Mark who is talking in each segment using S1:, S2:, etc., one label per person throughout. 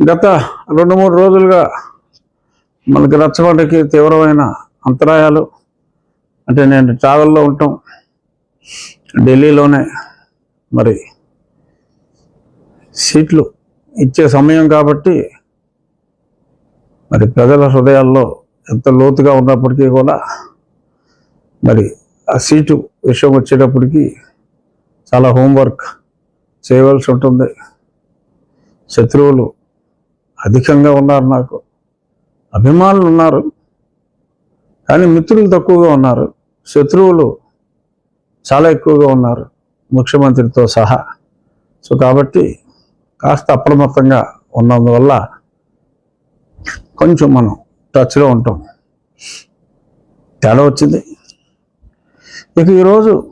S1: గత రెండు మూడు రోజులుగా మనకి రచ్చబండకి తీవ్రమైన అంతరాయాలు. అంటే నేను ట్రావెల్లో ఉంటాం. ఢిల్లీలోనే మరి సీట్లు ఇచ్చే సమయం కాబట్టి మరి ప్రజల హృదయాల్లో ఎంత లోతుగా ఉన్నప్పటికీ కూడా మరి ఆ సీటు విషయం వచ్చేటప్పటికి చాలా హోంవర్క్ చేయవలసి ఉంటుంది. శత్రువులు అధికంగా ఉన్నారు నాకు. అభిమానులు ఉన్నారు. కానీ మిత్రులు తక్కువగా ఉన్నారు. శత్రువులు చాలా ఎక్కువగా ఉన్నారు ముఖ్యమంత్రితో సహా. సో కాబట్టి కాస్త అప్రమత్తంగా ఉన్నందువల్ల కొంచెం మనం టచ్లో ఉంటాం. తేడా వచ్చింది. ఇక ఈరోజు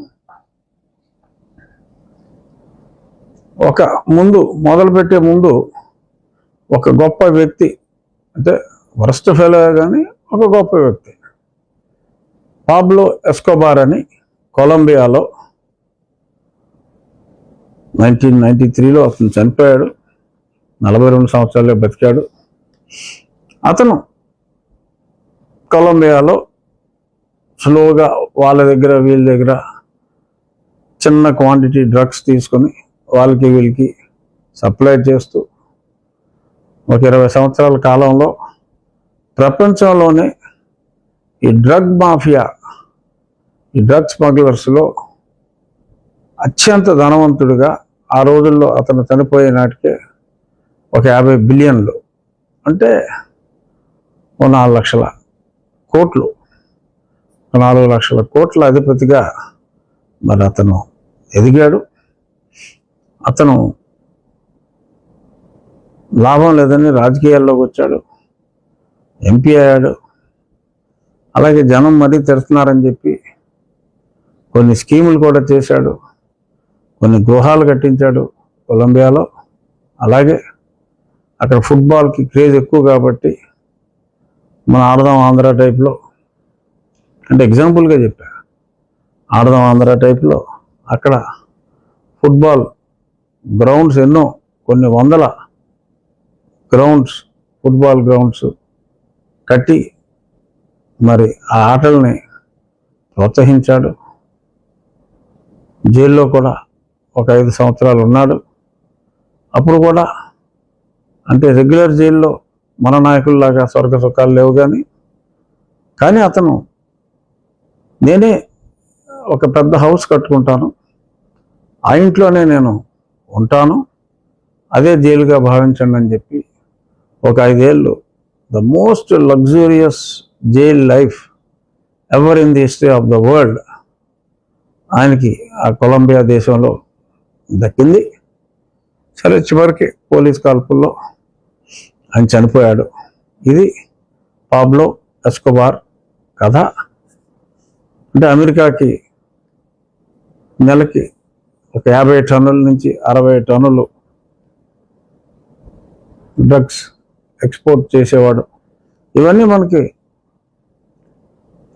S1: ఒక ముందు మొదలుపెట్టే ముందు ఒక గొప్ప వ్యక్తి అంటే వరస్ట్ ఫెలో కానీ ఒక గొప్ప వ్యక్తి. పాబ్లో ఎస్కోబార్ అని కొలంబియాలో నైన్టీన్ నైన్టీ త్రీలో అతను చనిపోయాడు. నలభై రెండు సంవత్సరాలే బతికాడు. అతను కొలంబియాలో స్లోగా వాళ్ళ దగ్గర వీళ్ళ దగ్గర చిన్న క్వాంటిటీ డ్రగ్స్ తీసుకొని వాళ్ళకి వీళ్ళకి సప్లై చేస్తూ ఒక ఇరవై సంవత్సరాల కాలంలో ప్రపంచంలోనే ఈ డ్రగ్ మాఫియా ఈ డ్రగ్ స్మగ్లర్స్లో అత్యంత ధనవంతుడిగా ఆ రోజుల్లో అతను చనిపోయే నాటికే ఒక యాభై బిలియన్లు అంటే ఓ నాలుగు లక్షల కోట్లు నాలుగు లక్షల కోట్ల అధిపతిగా మరి అతను ఎదిగాడు. అతను లాభం లేదని రాజకీయాల్లోకి వచ్చాడు. ఎంపీ అయ్యాడు. అలాగే జనం మరీ తెరుతున్నారని చెప్పి కొన్ని స్కీములు కూడా చేశాడు. కొన్ని గృహాలు కట్టించాడు కొలంబియాలో. అలాగే అక్కడ ఫుట్బాల్కి క్రేజ్ ఎక్కువ కాబట్టి మనం ఆడదాం ఆంధ్ర టైప్లో. అంటే ఎగ్జాంపుల్గా చెప్పా. ఆడదాం ఆంధ్ర టైప్లో అక్కడ ఫుట్బాల్ గ్రౌండ్స్ ఎన్నో కొన్ని వందల గ్రౌండ్స్ ఫుట్బాల్ గ్రౌండ్స్ కట్టి మరి ఆ ఆటల్ని ప్రోత్సహించాడు. జైల్లో కూడా ఒక ఐదు సంవత్సరాలు ఉన్నాడు. అప్పుడు కూడా అంటే రెగ్యులర్ జైల్లో మన నాయకుల్లాగా స్వర్గ సుఖాలు లేవు కానీ కానీ అతను నేనే ఒక పెద్ద హౌస్ కట్టుకుంటాను. ఆ ఇంట్లోనే నేను ఉంటాను. అదే జైలుగా భావించండి అని చెప్పి ఒక ఐదేళ్ళు. The most luxurious jail life ever in the history of the world ఆయనకి ఆ కొలంబియా దేశంలో దక్కింది. సరే చివరికి పోలీస్ కాల్పుల్లో ఆయన చనిపోయాడు. ఇది పాబ్లో ఎస్కోబార్ కథ. అంటే అమెరికాకి నెలకి ఒక యాభై టన్నుల నుంచి అరవై టన్నులు డ్రగ్స్ ఎక్స్పోర్ట్ చేసేవాడు. ఇవన్నీ మనకి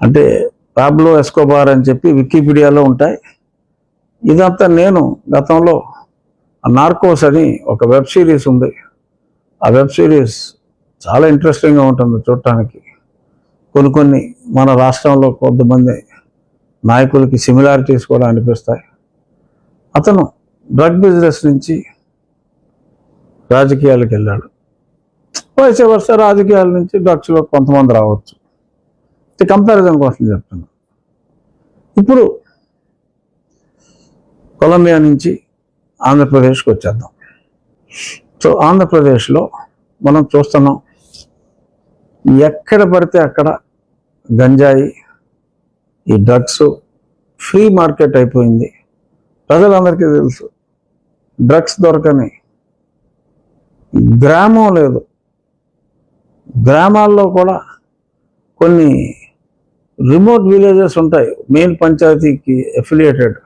S1: అంటే పాబ్లో ఎస్కోబార్ అని చెప్పి వికీపీడియాలో ఉంటాయి. ఇదంతా నేను గతంలో నార్కోస్ అని ఒక వెబ్ సిరీస్ ఉంది. ఆ వెబ్ సిరీస్ చాలా ఇంట్రెస్టింగ్గా ఉంటుంది చూడటానికి. కొన్ని కొన్ని మన రాష్ట్రంలో కొంతమంది నాయకులకి సిమిలారిటీస్ కూడా అనిపిస్తాయి. అతను డ్రగ్ బిజినెస్ నుంచి రాజకీయాలకు వెళ్ళాడు. వయసు వరుస రాజకీయాల నుంచి డ్రగ్స్లో కొంతమంది రావచ్చు. కంపారిజన్ కోసం చెప్తున్నా. ఇప్పుడు కొలంబియా నుంచి ఆంధ్రప్రదేశ్కి వచ్చేద్దాం. సో ఆంధ్రప్రదేశ్లో మనం చూస్తున్నాం ఎక్కడ పడితే అక్కడ గంజాయి ఈ డ్రగ్స్ ఫ్రీ మార్కెట్ అయిపోయింది. ప్రజలందరికీ తెలుసు డ్రగ్స్ దొరకని గ్రామం లేదు. గ్రామాల్లో కూడా కొన్ని రిమోట్ విలేజెస్ ఉంటాయి మెయిన్ పంచాయతీకి ఎఫిలియేటెడ్.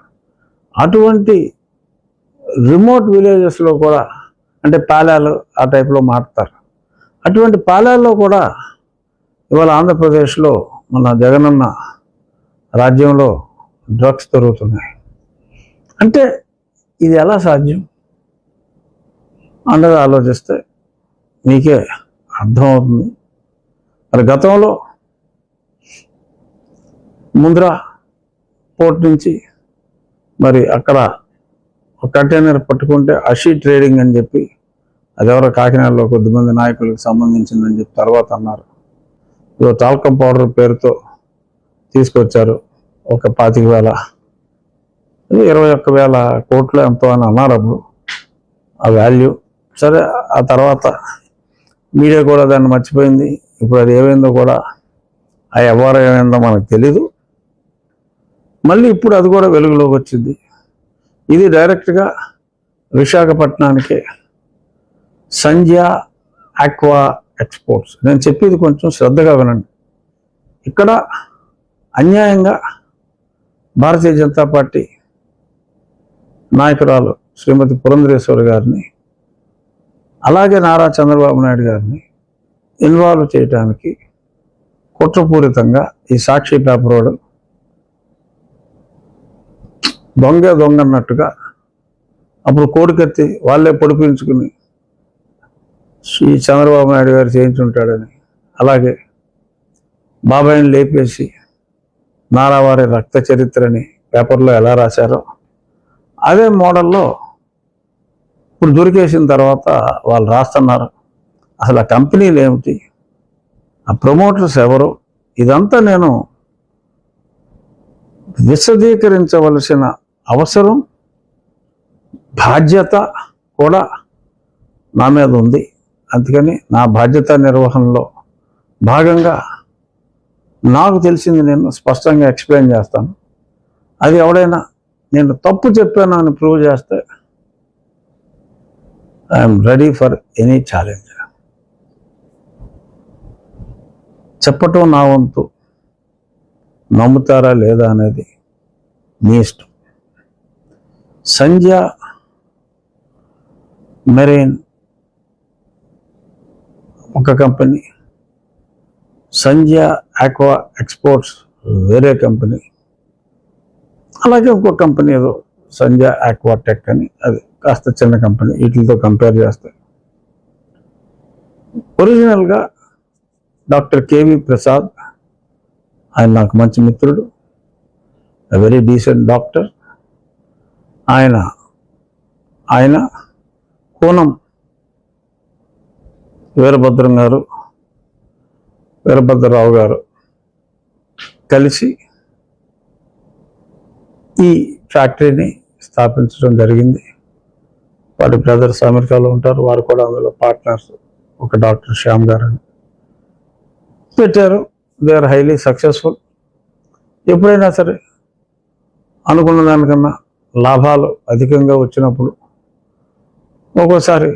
S1: అటువంటి రిమోట్ విలేజెస్లో కూడా అంటే పాలాలు ఆ టైప్లో మారుతారు. అటువంటి పాలాల్లో కూడా ఇవాళ ఆంధ్రప్రదేశ్లో మన జగనన్న రాజ్యంలో డ్రగ్స్ దొరుకుతున్నాయి అంటే ఇది ఎలా సాధ్యం? అన్నది ఆలోచిస్తే మీకే అర్థమవుతుంది మరి గతంలో ముంద్రా పోర్ట్ నుంచి మరి అక్కడ ఒక కంటైనర్ పట్టుకుంటే అషీ ట్రేడింగ్ అని చెప్పి అది ఎవరో కాకినాడలో కొద్దిమంది నాయకులకు సంబంధించిందని చెప్పి తర్వాత అన్నారు. ఇదో టాల్కం పౌడర్ పేరుతో తీసుకొచ్చారు ఒక పాతిక వేల ఇరవై ఒక్క వేల కోట్లు ఎంతో అని అన్నారు అప్పుడు. ఆ వాల్యూ సరే ఆ తర్వాత మీడియా కూడా దాన్ని మర్చిపోయింది. ఇప్పుడు అది ఏమైందో కూడా ఆ వ్యవహారం ఏమైందో మనకు తెలీదు. మళ్ళీ ఇప్పుడు అది కూడా వెలుగులోకి వచ్చింది. ఇది డైరెక్ట్గా విశాఖపట్నానికి సంధ్య ఆక్వా ఎక్స్పోర్ట్స్ నేను చెప్పేది కొంచెం శ్రద్ధగా వినండి. ఇక్కడ అన్యాయంగా భారతీయ జనతా పార్టీ నాయకురాలు శ్రీమతి పురంధరేశ్వరి గారిని అలాగే నారా చంద్రబాబు నాయుడు గారిని ఇన్వాల్వ్ చేయడానికి కుట్రపూరితంగా ఈ సాక్షి పేపర్ వాడు దొంగ దొంగ అన్నట్టుగా అప్పుడు కోడికత్తి వాళ్ళే పొడిపించుకుని ఈ చంద్రబాబు నాయుడు గారు చేయించుంటాడని అలాగే బాబాయిని లేపేసి నారావారి రక్త చరిత్రని పేపర్లో ఎలా రాశారో అదే మోడల్లో ఇప్పుడు దొరికేసిన తర్వాత వాళ్ళు రాస్తున్నారు. అసలు ఆ కంపెనీలు ఏమిటి? ఆ ప్రమోటర్స్ ఎవరు? ఇదంతా నేను విశదీకరించవలసిన అవసరం బాధ్యత కూడా నా మీద ఉంది. అందుకని నా బాధ్యత నిర్వహణలో భాగంగా నాకు తెలిసింది నేను స్పష్టంగా ఎక్స్ప్లెయిన్ చేస్తాను. అది ఎవడైనా నేను తప్పు చెప్పాను అని ప్రూవ్ చేస్తే I'm ready for any challenge చెప్పటం నా వంతు. నమ్ముతారా లేదా అనేది మీ ఇష్టం. సంధ్య మెరైన్ ఒక కంపెనీ. సంధ్య ఆక్వా ఎక్స్పోర్ట్స్ వేరే కంపెనీ. అలాగే ఇంకో కంపెనీ ఏదో సంజ ఆక్వాటెక్ అని. అది కాస్త చిన్న కంపెనీ. వీటితో కంపేర్ చేస్తే. ఒరిజినల్గా డాక్టర్ కేవి ప్రసాద్ ఆయన నాకు మంచి మిత్రుడు. వెరీ డీసెంట్ డాక్టర్ ఆయన ఆయన కోనం వీరభద్రం గారు వీరభద్రరావు గారు కలిసి ఈ ఫ్యాక్టరీని స్థాపించడం జరిగింది. వారి బ్రదర్స్ అమెరికాలో ఉంటారు. వారు కూడా అందులో పార్ట్నర్స్. ఒక డాక్టర్ శ్యామ్ గారు పెట్టారు. They are highly successful. ఎప్పుడైనా సరే అనుకున్న దానికన్నా లాభాలు అధికంగా వచ్చినప్పుడు ఒక్కోసారి